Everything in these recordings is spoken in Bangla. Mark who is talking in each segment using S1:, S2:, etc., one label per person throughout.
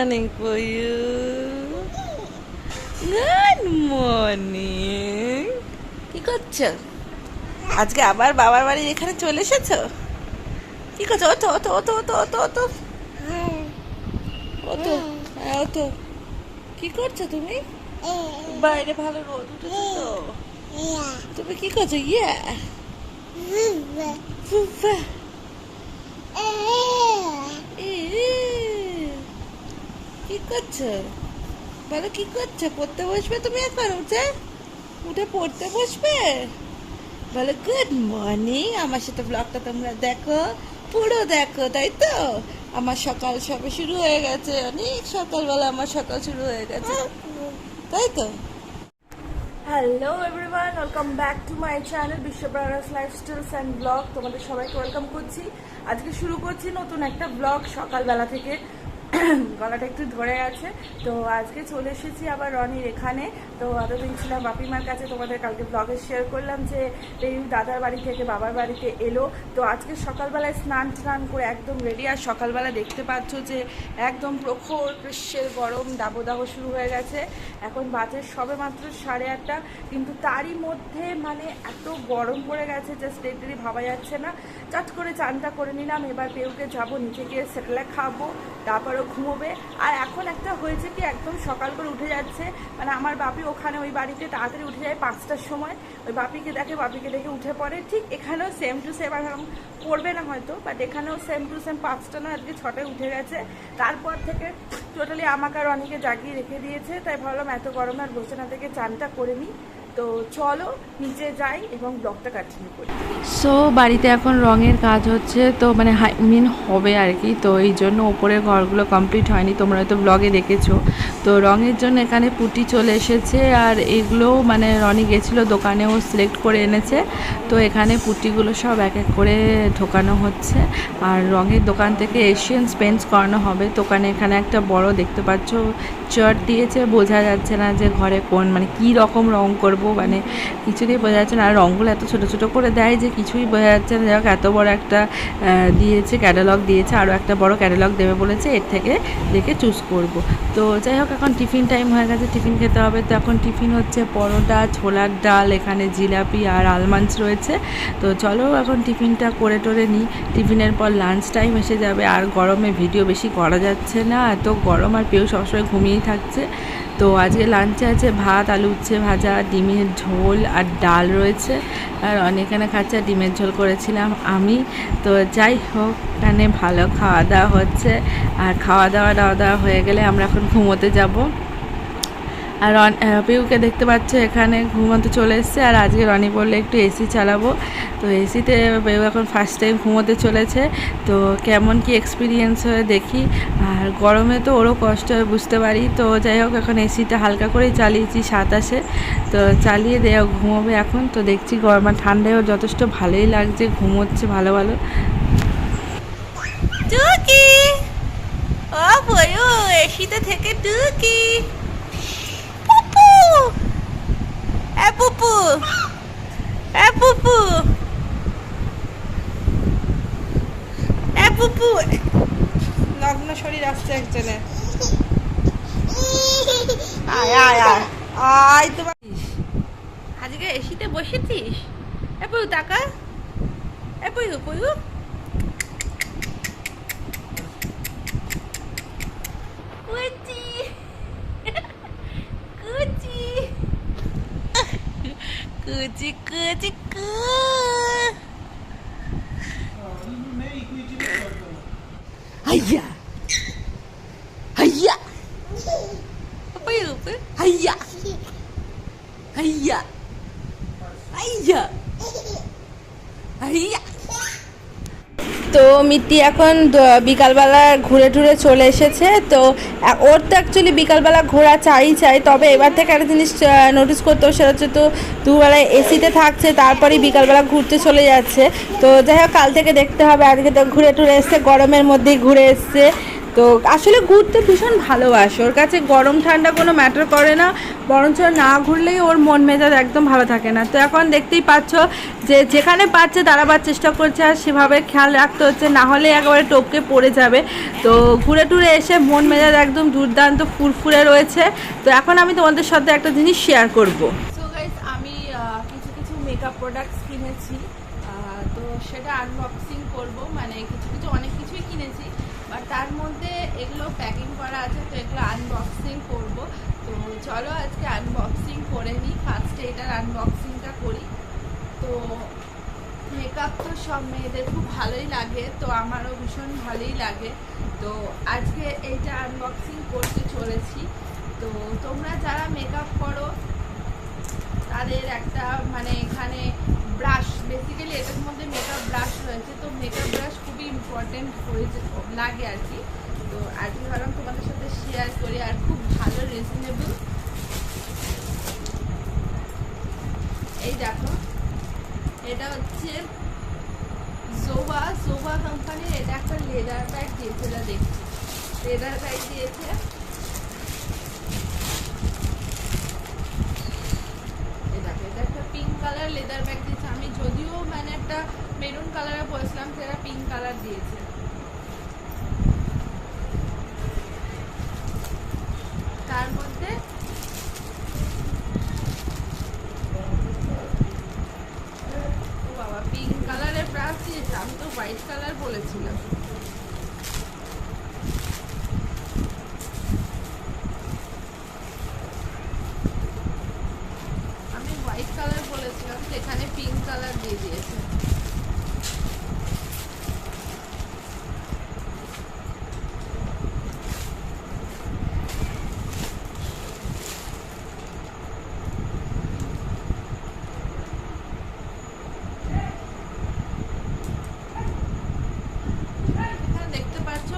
S1: morning for you. Good morning. কি করছ? আজকে আবার বাবার বাড়ির এখানে চলে এসেছ? কি করছ? ওতো ওতো ওতো ওতো ওতো ওতো ওতো হ্যাঁ ওতো কি করছ তুমি? বাইরে ভালো রোদ উঠেছে তো। তুমি কি করছ? ইয়া। ফুফা এ, কি করছ? বলো, কি করছ? পড়তে বসবে তুমি এখন উঠে? উঠে পড়তে বসবে? বলো গুড মর্নিং আমার সাথে ব্লগটা তোমরা দেখো। পুরো দেখো, তাই তো? আমার সকাল সবে শুরু হয়ে গেছে। অনেক সকালবেলা আমার সকাল শুরু হয়ে গেছে। তাই তো? Hello everyone welcome back to my channel বিশ্বপ্রাণাস lifestyles and blog তোমাদের সবাইকে ওয়েলকাম করছি। আজকে শুরু করছি নতুন একটা ব্লগ সকালবেলা থেকে। গলাটা একটু ধরে আছে। তো আজকে চলে এসেছি আবার রনির এখানে। তো এতদিন ছিলাম বাপিমার কাছে, তোমাদের কালকে ব্লগে শেয়ার করলাম যে এই দাদার বাড়ি থেকে বাবার বাড়িতে এলো। তো আজকে সকালবেলায় স্নান টান করে একদম রেডি আর সকালবেলা দেখতে পাচ্ছ যে একদম প্রখর গ্রীষ্মের গরম দাবদাহ শুরু হয়ে গেছে। এখন বাজে সবে মাত্র সাড়ে আটটা। কিন্তু তারই মধ্যে মানে এত গরম পড়ে গেছে যে স্টেটলি ভাবা যাচ্ছে না। চট করে চানটা করে নিলাম, এবার পেউকে যাব নিচে গিয়ে সেটেলে খাব, তারপরে ঘুমোবে। আর এখন একটা হয়েছে কি, একদম সকাল করে উঠে যাচ্ছে। মানে আমার বাপি ওখানে ওই বাড়িতে তাড়াতাড়ি উঠে যায় পাঁচটার সময়। ওই বাপিকে দেখে বাপিকে দেখে উঠে পড়ে। ঠিক এখানেও সেম টু সেম আর করবে না হয়তো বাট এখানেও সেম টু সেম পাঁচটা নয়, আজকে ছটায় উঠে গেছে। তারপর থেকে টোটালি আমাকে আর অনেকে জাগিয়ে রেখে দিয়েছে। তাই ভাবলাম এত গরমে আর বসে না থেকে চানটা করে নিই। তো চলো নিচে যাই এবং ব্লগটা কন্টিনিউ করি।
S2: সো বাড়িতে এখন রঙের কাজ হচ্ছে, তো মানে মিন হবে আর কি, তো এই জন্য ওপরের ঘরগুলো কমপ্লিট হয়নি, তোমরা হয়তো ব্লগে দেখেছ। তো রঙের জন্য এখানে পুটি চলে এসেছে, আর এগুলো মানে রনি গেছিল দোকানেও সিলেক্ট করে এনেছে, তো এখানে পুটিগুলো সব এক এক করে ঢোকানো হচ্ছে। আর রঙের দোকান থেকে এশিয়ান স্পেন্স করানো হবে দোকানে এখানে একটা বড় দেখতে পাচ্ছ চার্ট দিয়েছে, বোঝা যাচ্ছে না যে ঘরে কোন মানে কি রকম রং করব। মানে কিছুতেই বোঝা যাচ্ছে না। আর রঙগুলো এত ছোটো ছোটো করে দেয় যে কিছুই বোঝা যাচ্ছে না। যাই এত বড় একটা দিয়েছে ক্যাটালগ দিয়েছে আরও একটা বড় ক্যাটালগ দেবে বলেছে, এর থেকে দেখে চুজ করব। তো যাই হোক, এখন টিফিন টাইম হয়ে গেছে টিফিন খেতে হবে। তো এখন টিফিন হচ্ছে পরোটা, ছোলার ডাল, এখানে জিলাপি আর আলমান্স রয়েছে। তো চলো এখন টিফিনটা করে টোরে নিই। টিফিনের পর লাঞ্চ টাইম এসে যাবে। আর গরমে ভিডিও বেশি করা যাচ্ছে না। এত গরম আর পেউ সবসময় ঘুমিয়েই থাকছে। তো আজকে লাঞ্চে আছে ভাত, আলু উচ্ছে ভাজা, ডিমের ঝোল আর ডাল রয়েছে। আর অনেকখানে খাচ্ছে আর ডিমের ঝোল করেছিলাম আমি। তো যাই হোক, এখানে ভালো খাওয়া দাওয়া হচ্ছে। আর খাওয়া দাওয়া দাওয়া দাওয়া হয়ে গেলে আমরা এখন ঘুমোতে যাব। আর পিউকে দেখতে পাচ্ছ, এখানে ঘুমোতে চলে এসছে। আর আজকে রনি বললে একটু এসি চালাবো। তো এসিতে পিউ এখন ফার্স্ট টাইম ঘুমোতে চলেছে। তো কেমন কি এক্সপিরিয়েন্স হয়ে দেখি। আর গরমে তো ওরও কষ্ট হয়, বুঝতে পারি। তো যাই হোক, এখন এসিটা হালকা করেই চালিয়েছি সাতাশে। তো চালিয়ে দেওয়া ঘুমোবে এখন। তো দেখছি গরম আর ঠান্ডায়ও যথেষ্ট ভালোই লাগছে, ঘুমোচ্ছে ভালো ভালো।
S1: টুকি! ও বয়ু এসিতে থেকে টুকি পুপু এ পুপু এ পুপু বসেছিস? এ পয়ু টাকা এ পয়ু Gucci, Gucci, അയ്യ. അയ്യ. അയ്യ. അയ്യ. അയ്യ. അയ്യ. তো মিত্তি এখন বিকালবেলা ঘুরে টুরে চলে এসেছে। তো ওর তো অ্যাকচুয়ালি বিকালবেলা ঘোরা চাই চাই। তবে এবার থেকে একটা জিনিস নোটিস করতে সেটা হচ্ছে তো দুবেলায় এসিতে থাকছে, তারপরেই বিকালবেলা ঘুরতে চলে যাচ্ছে। তো যাই হোক, কাল থেকে দেখতে হবে। আজকে তো ঘুরে টুরে এসছে, গরমের মধ্যেই ঘুরে এসছে।
S2: তো আসলে ঘুরতে ভীষণ ভালোবাসে। ওর কাছে গরম, ঠান্ডা কোনো ম্যাটার করে না, বরঞ্চ না ঘুরলেই ওর মন মেজাজ একদম ভালো থাকে না। তো এখন দেখতেই পাচ্ছ যে যেখানে পাচ্ছে দাঁড়াবার চেষ্টা করছে আর সেভাবে খেয়াল রাখতে হচ্ছে, না হলে একেবারে টপকে পড়ে যাবে। তো ঘুরে টুরে এসে মন মেজাজ একদম দুর্দান্ত ফুরফুরে রয়েছে। তো এখন আমি তোমাদের সাথে একটা জিনিস শেয়ার করব। আমি কিছু কিছু মেকআপ প্রোডাক্টস কিনেছি। তো সেটা আনবক্সিং করব। মানে তার মধ্যে এগুলো প্যাকিং করা আছে, তো এগুলো আনবক্সিং করব। তো চলো আজকে আনবক্সিং করে নিই। ফার্স্টে এটার আনবক্সিংটা করি। তো মেকআপ তো সব মেয়েদের খুব ভালোই লাগে, তো আমারও ভীষণ ভালোই লাগে। তো আজকে এইটা আনবক্সিং করতে চলেছি। তো তোমরা যারা মেকআপ করো তাদের একটা মানে এখানে ব্রাশ বেসিক্যালি এটার মধ্যে মেকআপ ব্রাশ রয়েছে, তো মেকআপ ব্রাশ খুবই ইম্পর্টেন্ট হয়েছে, লাগে আর কি। তো আজকে ভাবলাম তোমাদের সাথে শেয়ার করি, আর খুব ভালো রিজনেবল এই দেখো, এটা হচ্ছে জোভা জোভা কোম্পানির এটা একটা লেদার ব্যাগ দিয়েছে, এটা দেখছি। লেদার ব্যাগ দিয়েছে এই দেখো, এটা একটা পিঙ্ক কালার লেদার ব্যাগ দিয়েছে। আমি যদিও মানে একটা মেরুন কালারে বলেছিলাম সেটা পিঙ্ক কালার দিয়েছে। বাবা পিঙ্ক কালারের দিয়েছে। আমি তো হোয়াইট কালার বলেছিলাম আমি হোয়াইট কালার বলেছিলাম সেখানে পিঙ্ক কালার দিয়ে দিয়েছে এখানে দেখতে পাচ্ছ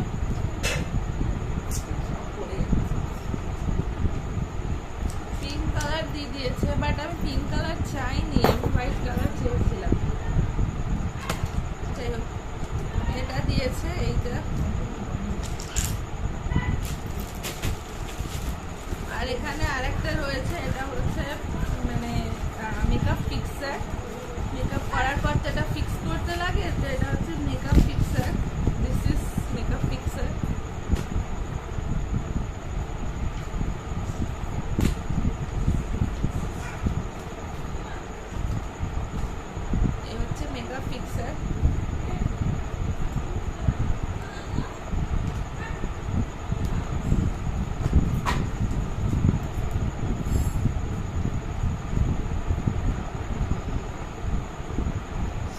S2: পিঙ্ক কালার দিয়ে দিয়েছে বাট আমি পিঙ্ক কালার চাইনি আমি হোয়াইট কালার চেয়েছিলাম যাই হোক এটা দিয়েছে এইটা আর এখানে আরেকটা রয়েছে, এটা হচ্ছে মানে মেকআপ ফিক্সার মেকআপ করার পর তো এটা ফিক্স করতে লাগে তো এটা হচ্ছে makeup fixer this is makeup fixer এই হচ্ছে মেকআপ ফিক্সার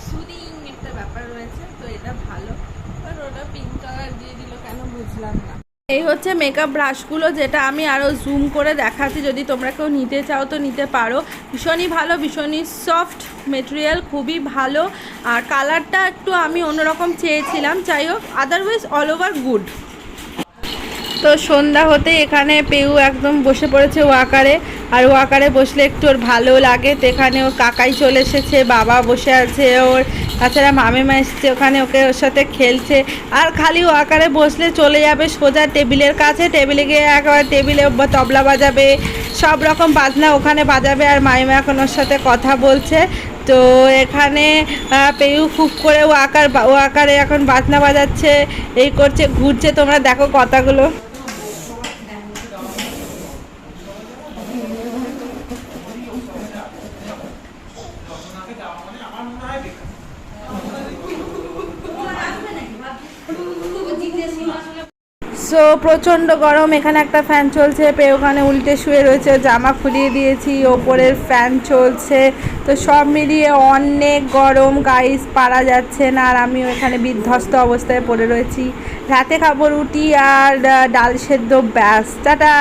S2: সুদিং একটা ব্যাপার রয়েছে তো এটা ভালো বাট ওটা পিঙ্ক কালার দিয়ে দিল বুঝলাম না। এই হচ্ছে মেকআপ ব্রাশগুলো যেটা আমি আরও জুম করে দেখাচ্ছি। যদি তোমরা কেউ নিতে চাও তো নিতে পারো। ভীষণই ভালো, ভীষণই সফট মেটেরিয়াল খুবই ভালো। আর কালারটা একটু আমি অন্যরকম চেয়েছিলাম। যাই হোক আদারওয়াইজ অল ওভার গুড তো সন্ধ্যা হতে এখানে পেউ একদম বসে পড়েছে ওয়াকারে, আর ওয়াকারে বসলে একটু ওর ভালো লাগে। তো এখানে ওর কাকাই চলে এসেছে, বাবা বসে আছে ওর। তাছাড়া মামিমা এসছে ওখানে, ওকে ওর সাথে খেলছে। আর খালি ওয়াকারে বসলে চলে যাবে সোজা টেবিলের কাছে। টেবিলে গিয়ে একেবারে টেবিলে তবলা বাজাবে, সব রকম বাজনা ওখানে বাজাবে। আর মামিমা এখন ওর সাথে কথা বলছে। তো এখানে পেউ খুব করে ও আকার ও আকারে এখন বাজনা বাজাচ্ছে, এই করছে, ঘুরছে। তোমরা দেখো কথাগুলো। সো প্রচণ্ড গরম। এখানে একটা ফ্যান চলছে। পে, ওখানে উল্টে শুয়ে রয়েছে। জামা খুলিয়ে দিয়েছি। ওপরের ফ্যান চলছে। তো সব মিলিয়ে অনেক গরম। গাইস পারা যাচ্ছে না। আর আমিও এখানে বিধ্বস্ত অবস্থায় পড়ে রয়েছি। রাতে খাব রুটি আর ডাল সেদ্ধ ব্যাস। টাটা!